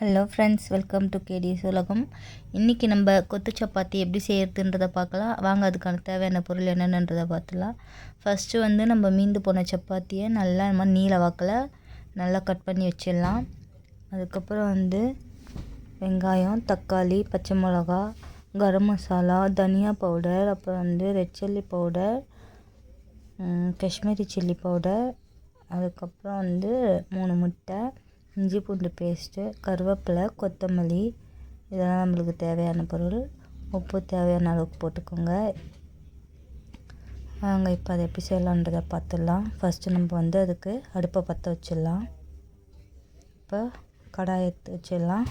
Hello friends welcome to KTS உலகம் இன்றைக்கி நம்ம கொத்து சப்பாத்தி எப்படி செய்கிறதுன்றதை பார்க்கலாம். வாங்க அதுக்கான தேவையான பொருள் என்னென்னன்றதை பார்த்துலாம் ஃபஸ்ட்டு வந்து நம்ம மீந்து போன சப்பாத்தியை நல்லா நம்ம நீல வாக்கில் நல்லா கட் பண்ணி வச்சிடலாம். அதுக்கப்புறம் வந்து வெங்காயம் தக்காளி பச்சை மிளகா கரம் மசாலா தனியா பவுடர் அப்புறம் வந்து red chilli powder Kashmiri chilli powder அதுக்கப்புறம் வந்து மூணு முட்டை இஞ்சி பூண்டு பேஸ்ட்டு கருவேப்பிலை கொத்தமல்லி இதெல்லாம் நம்மளுக்கு தேவையான பொருள். உப்பு தேவையான அளவுக்கு போட்டுக்கோங்க. வாங்க இப்போ அதை எப்படி செய்யலான்றதை பார்த்துடலாம். ஃபஸ்ட்டு நம்ம வந்து அதுக்கு அடுப்பை பற்ற வச்சிடலாம். இப்போ கடாயை எடுத்து வச்சிடலாம்.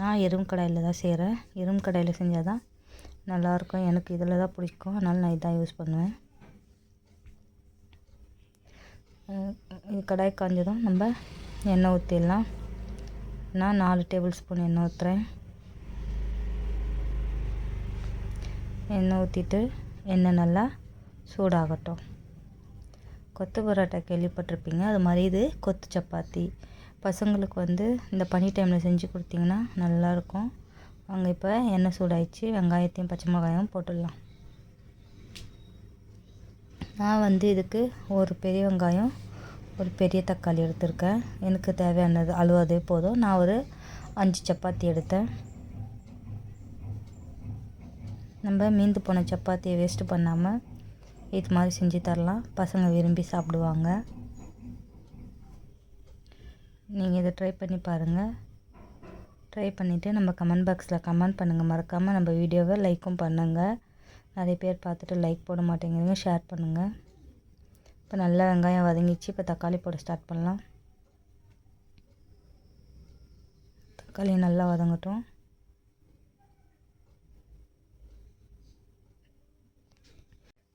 நான் எறும் கடாயில் தான் செய்கிறேன். எறும் கடாயில் செஞ்சால் தான் நல்லாயிருக்கும். எனக்கு இதில் தான் பிடிக்கும். அதனால் நான் இதான் யூஸ் பண்ணுவேன். கடாய் காஞ்சதும் நம்ம எண்ணெய் ஊற்றிடலாம் நான் நாலு டேபிள் ஸ்பூன் எண்ணெய் ஊற்றுறேன் எண்ணெய் ஊற்றிட்டு எண்ணெய் நல்லா சூடாகட்டும். கொத்து பரோட்டா கேள்விப்பட்டிருப்பீங்க. அது மாதிரி இது கொத்து சப்பாத்தி. பசங்களுக்கு வந்து இந்த பனி டைமில் செஞ்சு கொடுத்தீங்கன்னா நல்லாயிருக்கும் அங்கே இப்போ எண்ணெய் சூடாயிடுச்சு. வெங்காயத்தையும் பச்சை மிளகாயும் போட்டுடலாம். நான் வந்து இதுக்கு ஒரு பெரிய வெங்காயம் ஒரு பெரிய தக்காளி எடுத்திருக்கேன். எனக்கு தேவையானது அளவு அதே போதும். நான் ஒரு அஞ்சு சப்பாத்தி எடுத்தேன். நம்ம மீந்து போன சப்பாத்தியை வேஸ்ட்டு பண்ணாமல் இது மாதிரி செஞ்சு தரலாம். பசங்க விரும்பி சாப்பிடுவாங்க. நீங்கள் இதை ட்ரை பண்ணி பாருங்கள் ட்ரை பண்ணிவிட்டு நம்ம கமெண்ட் பாக்ஸில் கமெண்ட் பண்ணுங்கள் மறக்காமல் நம்ம வீடியோவை லைக்கும் பண்ணுங்கள் நிறைய பேர் பார்த்துட்டு லைக் போட மாட்டேங்கிறீங்க. ஷேர் பண்ணுங்கள் இப்போ நல்லா வெங்காயம் வதங்கிச்சு. இப்போ தக்காளி போட ஸ்டார்ட் பண்ணலாம். தக்காளி நல்லா வதங்கட்டும்.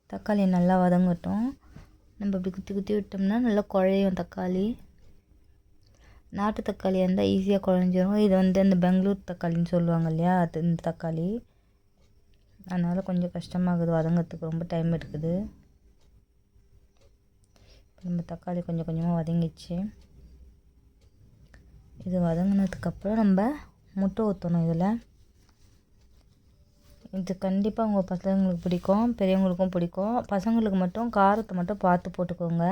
தக்காளி நல்லா வதங்கட்டும். நம்ம இப்படி குத்தி குத்தி விட்டோம்னா நல்லா குழையும் தக்காளி. நாட்டு தக்காளி இருந்தால் ஈஸியாக குழஞ்சிரும். இது வந்து அந்த பெங்களூர் தக்காளின்னு சொல்லுவாங்க இல்லையா? அது இந்த தக்காளி. அதனால் கொஞ்சம் கஷ்டமாகுது. வதங்கிறதுக்கு ரொம்ப டைம் எடுக்குது. நம்ம தக்காளி கொஞ்சம் கொஞ்சமாக வதங்கிச்சு இது வதங்கினதுக்கப்புறம் நம்ம முட்டை ஊற்றணும் இதில். இது கண்டிப்பாக உங்கள் பசங்களுக்கு பிடிக்கும் பெரியவங்களுக்கும் பிடிக்கும். பசங்களுக்கு மட்டும் காரத்தை மட்டும் பார்த்து போட்டுக்கோங்க.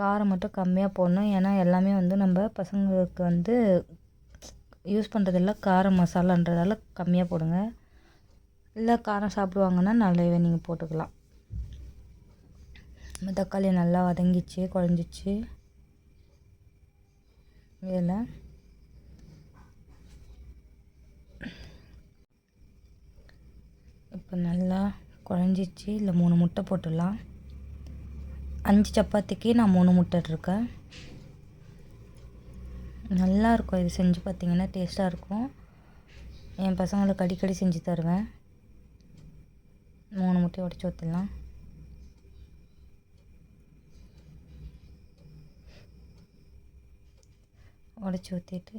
காரம் மட்டும் கம்மியாக போடணும். ஏன்னா எல்லாமே வந்து நம்ம பசங்களுக்கு வந்து யூஸ் பண்ணுறதெல்லாம் காரம் மசாலான்றதால கம்மியாக போடுங்க. இல்லை காரம் சாப்பிடுவாங்கன்னா நல்லாவே நீங்கள் போட்டுக்கலாம். தக்காளி நல்லா வதங்கிச்சு குழஞ்சிச்சு. இதில் இப்போ நல்லா குழஞ்சிச்சு. இல்லை மூணு முட்டை போட்டுடலாம். அஞ்சு சப்பாத்திக்கு நான் மூணு முட்டை இருக்கேன் நல்லாயிருக்கும் இது செஞ்சு பார்த்திங்கன்னா டேஸ்ட்டாக இருக்கும். என் பசங்களுக்கு அடிக்கடி செஞ்சு தருவேன். மூணு முட்டையை உடச்சி ஊற்றிடலாம் உடச்சி ஊற்றிட்டு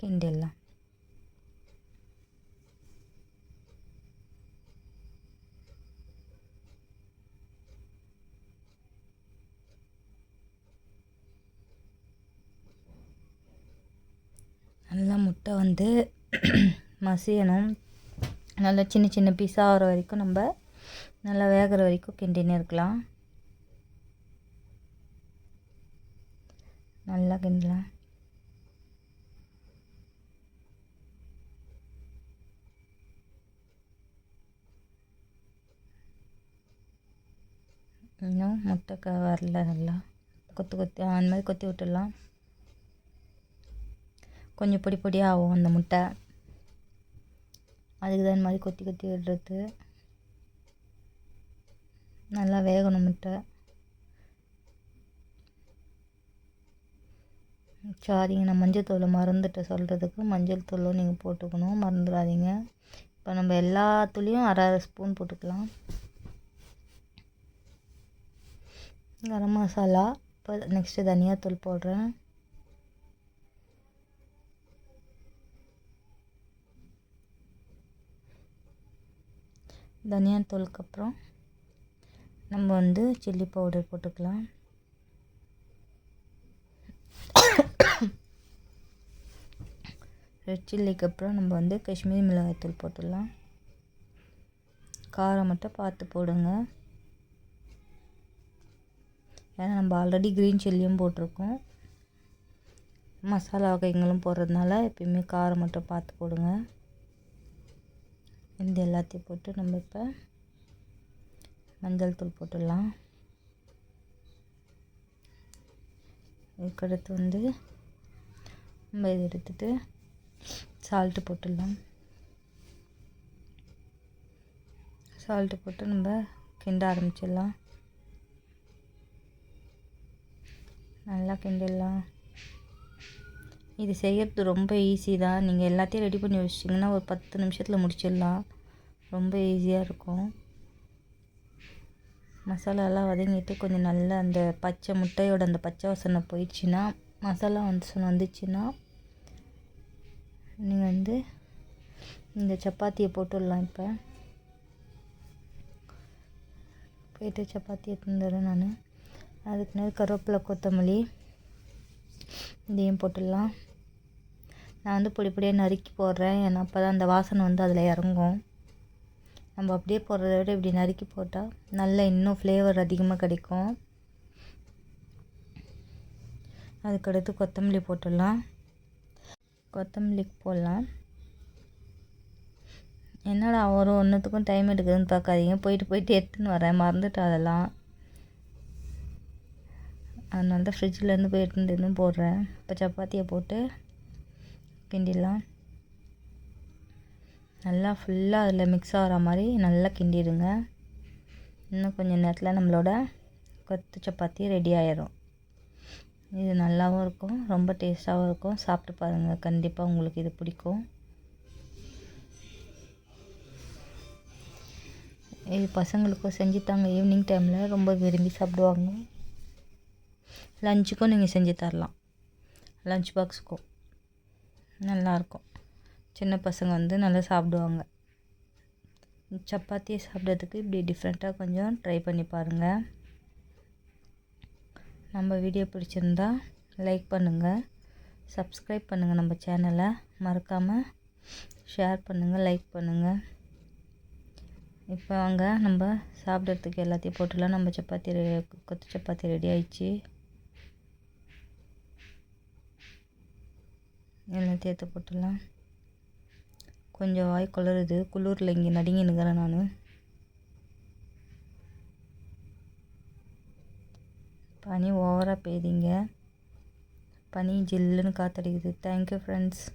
கிண்டிடலாம் நல்லா முட்டை வந்து மசியணும். நல்லா சின்ன சின்ன பீஸாக ஆகிற வரைக்கும் நம்ம நல்லா வேகிற வரைக்கும் கிண்டினே இருக்கலாம். நல்லா கிண்டலாம் இன்னும் முட்டை வரல நல்லா. கொத்து கொத்தி அந்த மாதிரி கொத்தி விட்டுடலாம். கொஞ்சம் பொடி பொடியாக ஆகும் அந்த முட்டை. அதுக்கு தான் மாதிரி கொத்தி கொத்தி விடுறது. நல்லா வேகணும் முட்டை. சாரிங்க நான் மஞ்சள் தூளை மறந்துட்டேன் சொல்கிறதுக்கு மஞ்சள் தூளும் நீங்கள் போட்டுக்கணும் மறந்துடாதீங்க. இப்போ நம்ம எல்லாத்துலேயும் அரை அரை ஸ்பூன் போட்டுக்கலாம். கரம் மசாலா இப்போ நெக்ஸ்ட்டு தனியாத்தூள் போடுறேன். தனியாத்தூளுக்கு அப்புறம் நம்ம வந்து சில்லி பவுடர் போட்டுக்கலாம். ரெட் சில்லிக்கு அப்புறம் நம்ம வந்து காஷ்மீரி மிளகாய்த்தூள் போட்டுடலாம். காரம் மட்டும் பார்த்து போடுங்க. ஏன்னா நம்ம ஆல்ரெடி க்ரீன் சில்லியும் போட்டிருக்கோம். மசாலா வகைகளும் போடுறதுனால எப்பயுமே காரம் மட்டும் பார்த்து போடுங்க. இந்த எல்லாத்தையும் போட்டு நம்ம இப்போ மஞ்சள் தூள் போட்டுடலாம். இதுக்கடுத்து வந்து நம்ம இதை எடுத்துகிட்டு சால்ட்டு போட்டுடலாம். சால்ட்டு போட்டு நம்ம கிண்ட ஆரம்பிச்சிடலாம். நல்லா கிண்டிடலாம் இது செய்கிறது ரொம்ப ஈஸி தான். நீங்கள் எல்லாத்தையும் ரெடி பண்ணி வச்சிட்டிங்கன்னா ஒரு பத்து நிமிஷத்தில் முடிச்சிடலாம். ரொம்ப ஈஸியாக இருக்கும். மசாலாலாம் வதங்கிட்டு கொஞ்சம் நல்லா அந்த பச்சை முட்டையோட அந்த பச்சை வாசனை போயிடுச்சுன்னா மசாலா வந்து வந்துச்சுன்னா வந்து இந்த சப்பாத்தியை போட்டுடலாம் இப்போ. போயிட்டு சப்பாத்தி எடுத்துருந்தேன் நான். அதுக்கு நேரம் கருவேப்பிலை கொத்தமல்லி இதையும் போட்டுடலாம். நான் வந்து பொடி பொடியாக நறுக்கி போடுறேன். ஏன்னா அப்போ தான் அந்த வாசனை வந்து அதில் இறங்கும். நம்ம அப்படியே போடுறத விட இப்படி நறுக்கி போட்டால் நல்லா இன்னும் ஃப்ளேவர் அதிகமாக கிடைக்கும். அதுக்கடுத்து கொத்தமல்லி போட்டுடலாம். கொத்தமல்லி போடலாம் என்னடா ஒரு ஒன்றுத்துக்கும் டைம் எடுக்குதுன்னு பார்க்காதீங்க போயிட்டு போயிட்டு எடுத்துன்னு வரேன். மறந்துட்டு அதெல்லாம். அதனால தான் ஃப்ரிட்ஜிலேருந்து போய் எடுத்துன்னு போடுறேன். இப்போ சப்பாத்தியை போட்டு கிண்டிடலாம். நல்லா ஃபுல்லாக அதில் மிக்ஸ் ஆகிற மாதிரி நல்லா கிண்டிடுங்க. இன்னும் கொஞ்சம் நேரத்தில் நம்மளோட கொத்து சப்பாத்தி ரெடி ஆயிடும் இது நல்லாவும் இருக்கும் ரொம்ப டேஸ்ட்டாகவும் இருக்கும். சாப்பிட்டு பாருங்கள் கண்டிப்பாக உங்களுக்கு இது பிடிக்கும். இது பசங்களுக்கும் செஞ்சு தாங்க ஈவினிங் டைமில் ரொம்ப விரும்பி சாப்பிடுவாங்க. லஞ்சுக்கும் நீங்கள் செஞ்சு தரலாம். லஞ்ச் பாக்ஸுக்கும் நல்லாயிருக்கும் சின்ன பசங்க வந்து நல்லா சாப்பிடுவாங்க. சப்பாத்தியை சாப்பிட்றதுக்கு இப்படி டிஃப்ரெண்ட்டாக கொஞ்சம் ட்ரை பண்ணி பாருங்கள் நம்ம வீடியோ பிடிச்சிருந்தா லைக் பண்ணுங்கள் சப்ஸ்கிரைப் பண்ணுங்கள் நம்ம சேனலை மறக்காமல் ஷேர் பண்ணுங்கள் லைக் பண்ணுங்கள் இப்போ வாங்க நம்ம சாப்பிட்றதுக்கு எல்லாத்தையும் போட்டுலாம் நம்ம சப்பாத்தி கொத்து சப்பாத்தி ரெடி ஆயிடுச்சு. எல்லாத்தையும் எடுத்து போட்டுடலாம். கொஞ்சம் வாய் குளருது குளிரில் இங்கே நடுங்கினுக்கிறேன் நான். பனி ஓவராக பெய்யுதுங்க. பனி ஜில்லுன்னு காற்றடிக்குது தேங்க்யூ ஃப்ரெண்ட்ஸ்